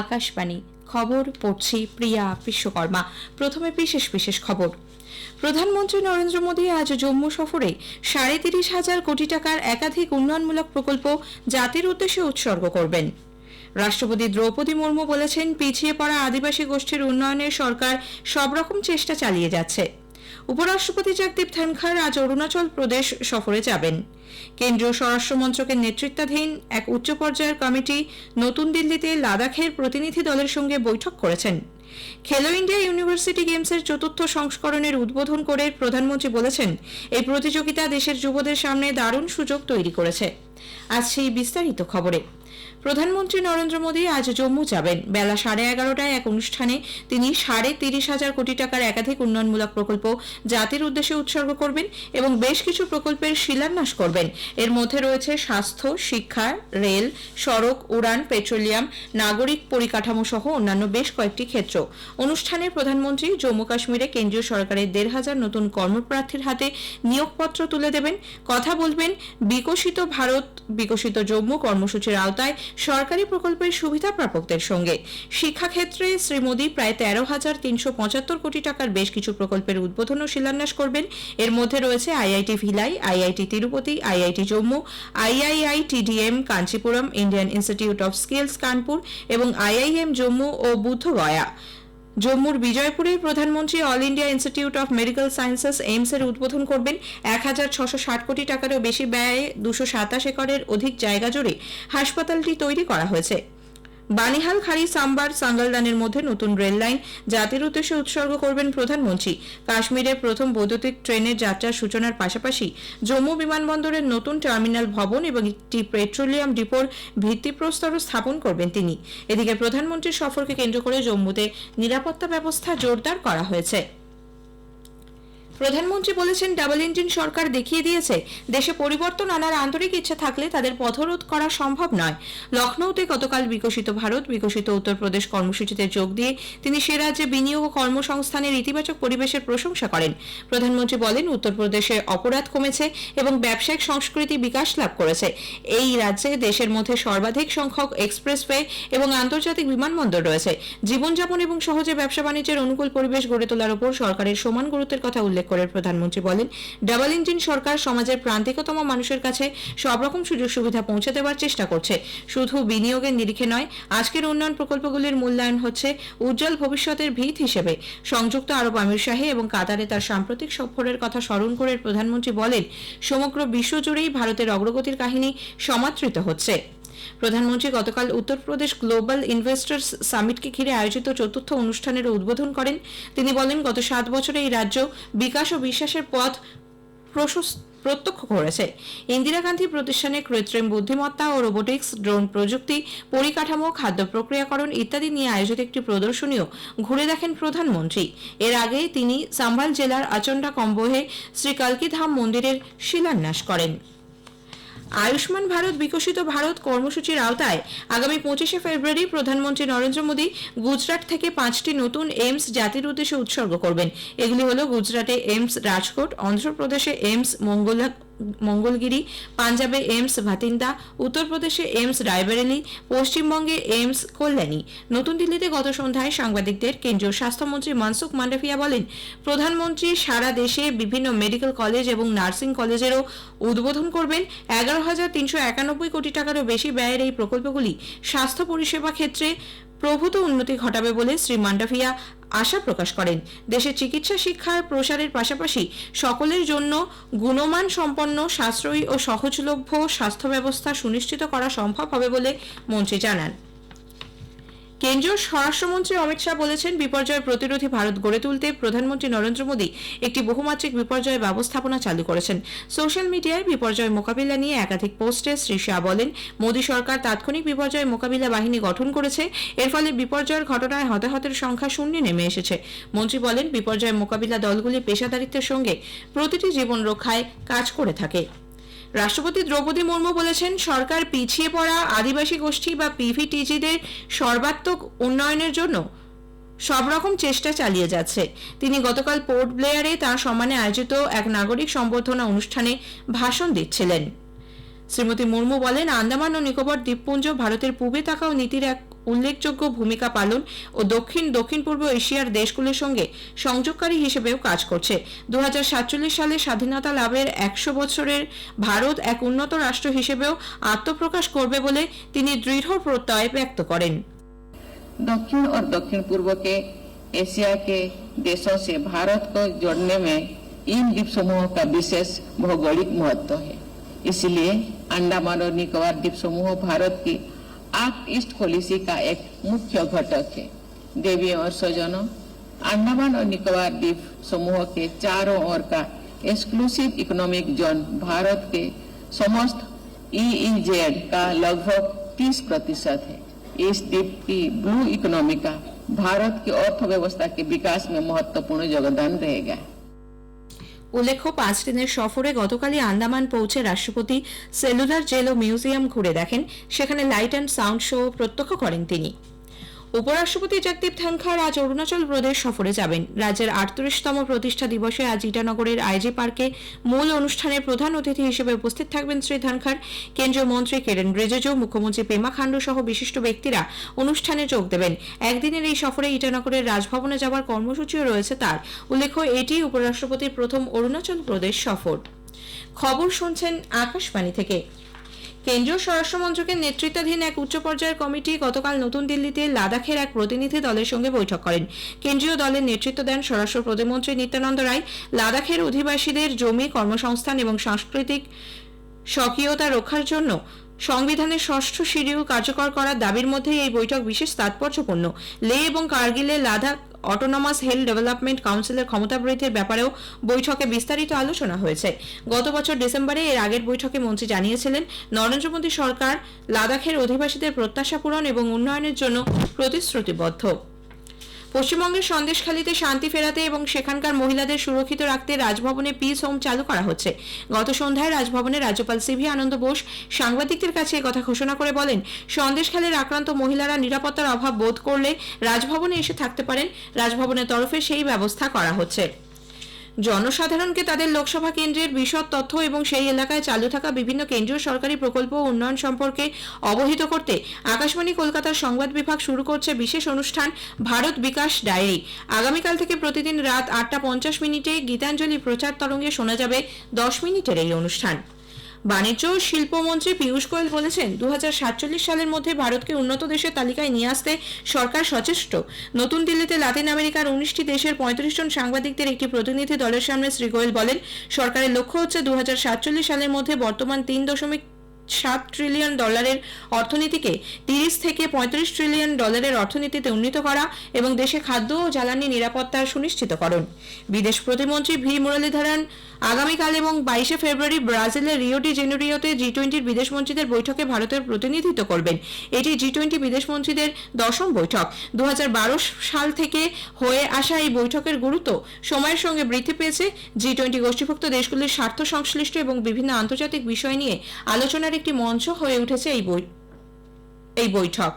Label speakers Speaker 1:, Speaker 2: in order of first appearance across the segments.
Speaker 1: আকাশবাণী। খবর পড়ছি প্রিয়া বিশ্বকর্মা। প্রথমে বিশেষ বিশেষ খবর। প্রধানমন্ত্রী নরেন্দ্র মোদী আজ জম্মু সফরে সাড়ে তিরিশ হাজার কোটি টাকার একাধিক উন্নয়নমূলক প্রকল্প জাতির উদ্দেশ্যে উৎসর্গ করবেন। রাষ্ট্রপতি দ্রৌপদী মুর্মু বলেছেন, পিছিয়ে পড়া আদিবাসী গোষ্ঠীর উন্নয়নে সরকার সব রকম চেষ্টা চালিয়ে যাচ্ছে। উপরাষ্ট্রপতি জগদীপ ধনখড় আজ অরুণাচল প্রদেশ সফরে যাবেন। কেন্দ্রীয় স্বরাষ্ট্র মন্ত্রকের নেতৃত্বাধীন এক উচ্চ পর্যায়ের কমিটি নতুন দিল্লিতে লাদাখের প্রতিনিধি দলের সঙ্গে বৈঠক করেছেন। খেলো ইন্ডিয়া ইউনিভার্সিটি গেমসের চতুর্থ সংস্করণের উদ্বোধন করে প্রধানমন্ত্রী বলেছেন, এই প্রতিযোগিতা দেশের যুবদের সামনে দারুণ সুযোগ তৈরি করেছে। আজ সেই বিস্তারিত খবরে। প্রধানমন্ত্রী নরেন্দ্র মোদী আজ জম্মু যাবেন। বেলা সাড়ে এগারোটায় এক অনুষ্ঠানে তিনি সাড়ে তিরিশ হাজার কোটি টাকার একাধিক উন্নয়নমূলক প্রকল্প জাতির উদ্দেশ্যে উৎসর্গ করবেন এবং বেশ কিছু প্রকল্পের শিলান্যাস করবেন। এর মধ্যে রয়েছে স্বাস্থ্য, শিক্ষা, রেল, সড়ক, উড়ান, পেট্রোলিয়াম, নাগরিক পরিকাঠামো সহ অন্যান্য বেশ কয়েকটি ক্ষেত্র। অনুষ্ঠানে প্রধানমন্ত্রী জম্মু কাশ্মীরে কেন্দ্রীয় সরকারের দেড় হাজার নতুন কর্মপ্রার্থীর হাতে নিয়োগপত্র তুলে দেবেন। কথা বলবেন বিকশিত ভারত, বিকশিত জম্মু কর্মসূচির আওতায় সরকারি প্রকল্পের সুবিধা প্রাপকদের সঙ্গে। শিক্ষাক্ষেত্রে শ্রী মোদী প্রায় তেরো হাজার তিনশো পঁচাত্তর কোটি টাকার বেশ কিছু প্রকল্পের উদ্বোধন ও শিলান্যাস করবেন। এর মধ্যে রয়েছে IIT Bhilai, IIT Tirupati, IIT Jammu III TDM Kanchipuram, Indian institute of skills Kanpur এবং আইআইএম জম্মু ও বুদ্ধগয়া। জম্মুর বিজয়পুরে প্রধানমন্ত্রী all India institute of medical sciences AIIMS এর উদ্বোধন করবেন। এক হাজার ছশো ষাট কোটি টাকারও বেশি ব্যয়ে দুশো সাতাশ একরের অধিক জায়গা জুড়ে হাসপাতালটি তৈরি করা হয়েছে। বানিহাল খাড়ি সাম্বার, সাঙ্গালদানের মধ্যে নতুন রেল লাইন জাতির উদ্দেশ্যে উৎসর্গ করবেন প্রধানমন্ত্রী। কাশ্মীরের প্রথম বৈদ্যুতিক ট্রেনের যাত্রার সূচনার পাশাপাশি জম্মু বিমানবন্দরের নতুন টার্মিনাল ভবন এবং একটি পেট্রোলিয়াম ডিপোর ভিত্তিপ্রস্তরও স্থাপন করবেন তিনি। এদিকে প্রধানমন্ত্রীর সফরকে কেন্দ্র করে জম্মুতে নিরাপত্তা ব্যবস্থা জোরদার করা হয়েছে। প্রধানমন্ত্রী বলেছেন, ডাবল ইঞ্জিন সরকার দেখিয়ে দিয়েছে, দেশে পরিবর্তন আনার আন্তরিক ইচ্ছা থাকলে তাদের পথরোধ করা সম্ভব নয়। লখনৌতে গতকাল বিকশিত ভারত, বিকশিত উত্তরপ্রদেশ কর্মসূচিতে যোগ দিয়ে তিনি সে রাজ্যে বিনিয়োগ ও কর্মসংস্থানের ইতিবাচক পরিবেশের প্রশংসা করেন। প্রধানমন্ত্রী বলেন, উত্তরপ্রদেশে অপরাধ কমেছে এবং ব্যবসায়িক সংস্কৃতি বিকাশ লাভ করেছে। এই রাজ্যে দেশের মধ্যে সর্বাধিক সংখ্যক এক্সপ্রেসওয়ে এবং আন্তর্জাতিক বিমানবন্দর রয়েছে। জীবনযাপন এবং সহজে ব্যবসা বাণিজ্যের অনুকূল পরিবেশ গড়ে তোলার উপর সরকারের সমান গুরুত্বের কথা উল্লেখ করে প্রধানমন্ত্রী বলেন, ডাবল ইঞ্জিন সরকার সমাজের প্রান্তিকতম মানুষের কাছে সব রকম সুযোগ সুবিধা পৌঁছে দেওয়ার চেষ্টা করছে। শুধু বিনিয়োগের নিরিখে নয়, আজকের উন্নয়ন প্রকল্পগুলির মূল্যায়ন হচ্ছে উজ্জ্বল ভবিষ্যতের ভিত হিসেবে। সংযুক্ত আরব আমির শাহে এবং কাতারে তার সাম্প্রতিক সফরের কথা স্মরণ করে প্রধানমন্ত্রী বলেন, সমগ্র বিশ্বজুড়েই ভারতের অগ্রগতির কাহিনী সমাদৃত হচ্ছে। প্রধানমন্ত্রী গতকাল উত্তরপ্রদেশ গ্লোবাল ইনভেস্টার্স সামিটকে ঘিরে আয়োজিত চতুর্থ অনুষ্ঠানের উদ্বোধন করেন। তিনি বলেন, গত সাত বছরে এই রাজ্য বিকাশ ও বিশ্বাসের পথ প্রশস্ত, প্রত্যক্ষ করেছে। ইন্দিরা গান্ধী প্রতিষ্ঠানে কৃত্রিম বুদ্ধিমত্তা ও রোবোটিক্স, ড্রোন প্রযুক্তি, পরিকাঠামো, খাদ্য প্রক্রিয়াকরণ ইত্যাদি নিয়ে আয়োজিত একটি প্রদর্শনীও ঘুরে দেখেন প্রধানমন্ত্রী। এর আগে তিনি সাম্বাল জেলার আচন্ডা কম্বোহে শ্রী কালকিধাম মন্দিরের শিলান্যাস করেন। আয়ুষ্মান ভারত বিকশিত ভারত কর্মসূচির আওতায় আগামী পঁচিশে ফেব্রুয়ারি প্রধানমন্ত্রী নরেন্দ্র মোদী গুজরাট থেকে পাঁচটি নতুন এইমস জাতির উদ্দেশ্যে উৎসর্গ করবেন। এগুলি হল গুজরাটে এইমস রাজকোট, অন্ধ্রপ্রদেশে এইমস মঙ্গলা মঙ্গলগিরি, পাঞ্জাবে এইমস ভাতিন্দা উত্তরপ্রদেশে এইমস রায়বেরেলি, পশ্চিমবঙ্গে এইমস কল্যাণী। নতুন দিল্লিতে গত সন্ধ্যায় সাংবাদিকদের কেন্দ্রীয় স্বাস্থ্যমন্ত্রী মনসুখ মান্ডাভিয়া বলেন, প্রধানমন্ত্রী সারা দেশে বিভিন্ন মেডিকেল কলেজ এবং নার্সিং কলেজেরও উদ্বোধন করবেন। এগারো হাজার তিনশো একানব্বই কোটি টাকারও বেশি ব্যয়ের এই প্রকল্পগুলি স্বাস্থ্য পরিষেবা ক্ষেত্রে প্রভূত উন্নতি ঘটাবে বলে শ্রী মান্ডাভিয়া আশা প্রকাশ করেন। দেশে চিকিৎসা, শিক্ষার প্রসারের পাশাপাশি সকলের জন্য গুণমান সম্পন্ন, সাশ্রয়ী ও সহজলভ্য স্বাস্থ্য ব্যবস্থা সুনিশ্চিত করা সম্ভব হবে বলে মন্ত্রী জানান। কেন্দ্রীয় স্বরাষ্ট্রমন্ত্রী অমিত শাহ বলেছেন, বিপর্যয় প্রতিরোধী ভারত গড়ে তুলতে প্রধানমন্ত্রী নরেন্দ্র মোদী একটি বহুমাত্রিক বিপর্যয় ব্যবস্থাপনা চালু করেছেন। সোশ্যাল মিডিয়ায় বিপর্যয় মোকাবিলা নিয়ে একাধিক পোস্টে শ্রী শাহ বলেন, মোদী সরকার তাৎক্ষণিক বিপর্যয় মোকাবিলা বাহিনী গঠন করেছে, এর ফলে বিপর্যয়ের ঘটনায় হতাহতের সংখ্যা শূন্যে নেমে এসেছে। মন্ত্রী বলেন, বিপর্যয় মোকাবিলা দলগুলি পেশাদারিত্বের সঙ্গে প্রতিটি জীবন রক্ষায় কাজ করে থাকে। রাষ্ট্রপতি দ্রৌপদী মুর্মু বলেছেন, সরকার পিছিয়ে পড়া আদিবাসী গোষ্ঠী বা পিভিটিজিদের সর্বাত্মক উন্নয়নের জন্য সব রকম চেষ্টা চালিয়ে যাচ্ছে। তিনি গতকাল পোর্ট ব্লেয়ারে তার সম্মানে আয়োজিত এক নাগরিক সম্বর্ধনা অনুষ্ঠানে ভাষণ দিচ্ছিলেন। শ্রীমতী মুর্মু বলেন, আন্দামান ও নিকোবর দ্বীপপুঞ্জ ভারতের পূবে তাকাও নীতির এক উল্লেখযোগ্য ভূমিকা পালন ও দক্ষিণ দক্ষিণ পূর্ব এশিয়ার দেশগুলির সঙ্গে সংযোগকারী হিসেবেও কাজ করছে দু সালে স্বাধীনতা লাভের একশো বছরের ভারত এক উন্নত রাষ্ট্র হিসেবেও আত্মপ্রকাশ করবে বলে তিনি দৃঢ় প্রত্যয় ব্যক্ত করেন
Speaker 2: दक्षिण और दक्षिण पूर्व के एशिया के देशों से भारत को जोड़ने में इन द्वीप समूहों का विशेष भौगोलिक महत्व है इसलिए अंडमान और निकोबार द्वीप समूह भारत की एक्ट ईस्ट पॉलिसी का एक मुख्य घटक है। देवी और स्वजनों, अंडमान और निकोबार द्वीप समूह के चारों ओर का एक्सक्लूसिव इकोनॉमिक जोन भारत के समस्त ईईजेड का लगभग 30 प्रतिशत है। इस द्वीप की ब्लू इकोनॉमी का भारत की अर्थव्यवस्था के विकास में महत्वपूर्ण योगदान रहेगा।
Speaker 1: উল্লেখ্য, পাঁচ দিনের সফরে গতকালই আন্দামান পৌঁছে রাষ্ট্রপতি সেলুলার জেল ও মিউজিয়াম ঘুরে দেখেন। সেখানে লাইট অ্যান্ড সাউন্ড শো প্রত্যক্ষ করেন তিনি। উপরাষ্ট্রপতি জগদীপ ধনখড় আজ অরুণাচল প্রদেশ সফরে যাবেন। রাজ্যের আটত্রিশতম প্রতিষ্ঠা দিবসে আজ ইটানগরের আইজি পার্কে মূল অনুষ্ঠানে প্রধান অতিথি হিসেবে উপস্থিত থাকবেন শ্রী ধনখড়। কেন্দ্রীয় মন্ত্রী কিরেন রিজিজু, মুখ্যমন্ত্রী পেমা খান্ডু সহ বিশিষ্ট ব্যক্তিরা অনুষ্ঠানে যোগ দেবেন। একদিনের এই সফরে ইটানগরের রাজভবনে যাওয়ার কর্মসূচিও রয়েছে তার। উল্লেখ্য, এটি উপরাষ্ট্রপতির প্রথম অরুণাচল প্রদেশ সফর। খবর শুনছেন আকাশবাণী থেকে। কেন্দ্রীয় স্বরাষ্ট্র মন্ত্রকের নেতৃত্বাধীন এক উচ্চ পর্যায়ের কমিটি গতকাল নতুন দিল্লিতে লাদাখের এক প্রতিনিধি দলের সঙ্গে বৈঠক করেন। কেন্দ্রীয় দলের নেতৃত্ব দেন স্বরাষ্ট্র প্রতিমন্ত্রী নিত্যানন্দ রায়। লাদাখের অধিবাসীদের জমি, কর্মসংস্থান এবং সাংস্কৃতিক স্বকীয়তা রক্ষার জন্য সংবিধানের ষষ্ঠ শিডিউল কার্যকর করার দাবির মধ্যে এই বৈঠক বিশেষ তাৎপর্যপূর্ণ। লে এবং কার্গিলে লাদাখ অটোনমাস হেলথ ডেভেলপমেন্ট কাউন্সিলের ক্ষমতা বৃদ্ধির ব্যাপারেও বৈঠকে বিস্তারিত আলোচনা হয়েছে। গত বছর ডিসেম্বরে এর আগের বৈঠকে মন্ত্রী জানিয়েছিলেন, নরেন্দ্র মোদী সরকার লাদাখের অধিবাসীদের প্রত্যাশা পূরণ এবং উন্নয়নের জন্য প্রতিশ্রুতিবদ্ধ। পশ্চিমবঙ্গের সন্দেশখালীতে শান্তি ফেরাতে এবং সেখানকার মহিলাদের সুরক্ষিত রাখতে রাজভবনে পিস হোম চালু করা হচ্ছে। গত সন্ধ্যায় রাজভবনে রাজ্যপাল সিভি আনন্দ বোস সাংবাদিকদের কাছে কথা ঘোষণা করে বলেন, সন্দেশখালীর আক্রান্ত মহিলারা নিরাপত্তার অভাব বোধ করলে রাজভবনে এসে থাকতে পারেন। রাজভবনের তরফে সেই ব্যবস্থা করা হচ্ছে। জনসাধারণকে তাদের লোকসভা কেন্দ্রের বিশদ তথ্য এবং সেই এলাকায় চালু থাকা বিভিন্ন কেন্দ্রীয় সরকারি প্রকল্প ও উন্নয়ন সম্পর্কে অবহিত করতে আকাশবাণী কলকাতার সংবাদ বিভাগ শুরু করছে বিশেষ অনুষ্ঠান ভারত বিকাশ ডায়েরি। আগামীকাল থেকে প্রতিদিন রাত আটটা পঞ্চাশ মিনিটে গীতাঞ্জলি প্রচার তরঙ্গে শোনা যাবে দশ মিনিটের এই অনুষ্ঠান। বাণিজ্য ও শিল্পমন্ত্রী পীয়ূষ গোয়েল বলেছেন দু হাজার সাতচল্লিশ সালের মধ্যে ভারতকে উন্নত দেশের তালিকায় নিয়ে আসতে সরকার সচেষ্ট। নতুন দিল্লিতে লাতিন আমেরিকার উনিশটি দেশের পঁয়ত্রিশ জন সাংবাদিকদের একটি প্রতিনিধি দলের সামনে শ্রী গোয়েল বলেন, সরকারের লক্ষ্য হচ্ছে দু হাজার সাতচল্লিশ সালের মধ্যে বর্তমান তিন দশমিক সাত ট্রিলিয়ন ডলারের অর্থনীতিকে তিরিশ থেকে পঁয়ত্রিশ ট্রিলিয়ন ডলারের অর্থনীতিতে উন্নীত করা এবং দেশে খাদ্য ও জ্বালানি নিরাপত্তার সুনিশ্চিতকরণ। বিদেশ প্রতিমন্ত্রী ভি. মুরলীধরন আগামীকাল এবং বাইশে ফেব্রুয়ারি ব্রাজিলের রিও ডি জেনেরিওতে জি টোয়েন্টির বিদেশ মন্ত্রীদের বৈঠকে ভারতের প্রতিনিধিত্ব করবেন। এটি জি টোয়েন্টি বিদেশ মন্ত্রীদের দশম বৈঠক। দু হাজার বারো সাল থেকে হয়ে আসা এই বৈঠকের গুরুত্ব সময়ের সঙ্গে বৃদ্ধি পেয়েছে। জি টোয়েন্টি গোষ্ঠীভুক্ত দেশগুলির স্বার্থ সংশ্লিষ্ট এবং বিভিন্ন আন্তর্জাতিক বিষয় নিয়ে আলোচনার একটি মঞ্চ হয়ে উঠেছে এই বই এই বৈঠক।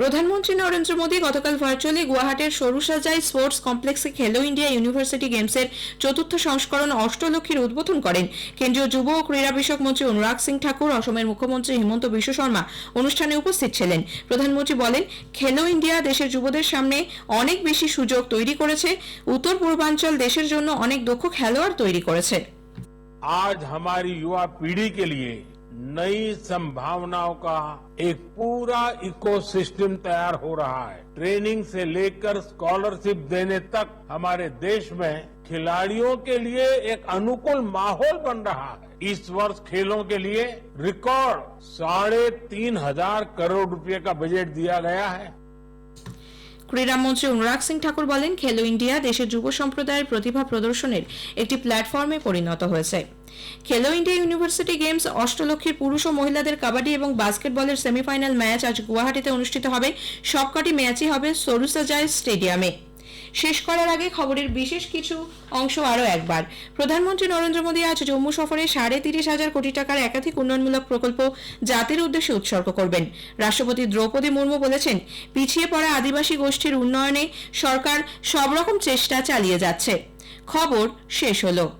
Speaker 1: প্রধানমন্ত্রী নরেন্দ্র মোদী গতকাল ভার্চুয়ালি গুয়াহাটির সরুসাজাই স্পোর্টস কমপ্লেক্সে খেলো ইন্ডিয়া ইউনিভার্সিটি গেমসের চতুর্থ সংস্করণ অষ্টলক্ষীর উদ্বোধন করেন। কেন্দ্রীয় যুব ও ক্রীড়া বিষয়ক মন্ত্রী অনুরাগ সিং ঠাকুর, অসমের মুখ্যমন্ত্রী হিমন্ত বিশ্ব শর্মা অনুষ্ঠানে উপস্থিত ছিলেন। প্রধানমন্ত্রী বলেন, খেলো ইন্ডিয়া দেশের যুবদের সামনে অনেক বেশি সুযোগ তৈরি করেছে। উত্তর পূর্বাঞ্চল দেশের জন্য অনেক দক্ষ খেলোয়াড় তৈরি করেছে।
Speaker 3: आज हमारी युवा पीढ़ी के लिए नई संभावनाओं का एक पूरा इकोसिस्टम तैयार हो रहा है। ट्रेनिंग से लेकर स्कॉलरशिप देने तक हमारे देश में खिलाड़ियों के लिए एक अनुकूल माहौल बन रहा है। इस वर्ष खेलों के लिए रिकॉर्ड साढ़े तीन हज़ार करोड़ रुपए का बजट दिया गया है।
Speaker 1: ক্রীড়ামন্ত্রী অনুরাগ সিং ঠাকুর বলেন, খেলো ইন্ডিয়া দেশের যুব সম্প্রদায়ের প্রতিভা প্রদর্শনের একটি প্ল্যাটফর্মে পরিণত হয়েছে। খেলো ইন্ডিয়া ইউনিভার্সিটি গেমস অষ্টলক্ষীর পুরুষ ও মহিলাদের কাবাডি এবং বাস্কেটবলের সেমিফাইনাল ম্যাচ আজ গুয়াহাটিতে অনুষ্ঠিত হবে। সবকটি ম্যাচই হবে সরুসাজাই স্টেডিয়ামে। শেষ করার আগে খবরের বিশেষ কিছু অংশ আরও একবার। প্রধানমন্ত্রী নরেন্দ্র মোদী আজ জম্মু সফরে সাড়ে তিরিশ হাজার কোটি টাকার একাধিক উন্নয়নমূলক প্রকল্প জাতির উদ্দেশ্যে উৎসর্গ করবেন। রাষ্ট্রপতি দ্রৌপদী মুর্মু বলেছেন, পিছিয়ে পড়া আদিবাসী গোষ্ঠীর উন্নয়নে সরকার সব রকম চেষ্টা চালিয়ে যাচ্ছে। খবর শেষ হলো।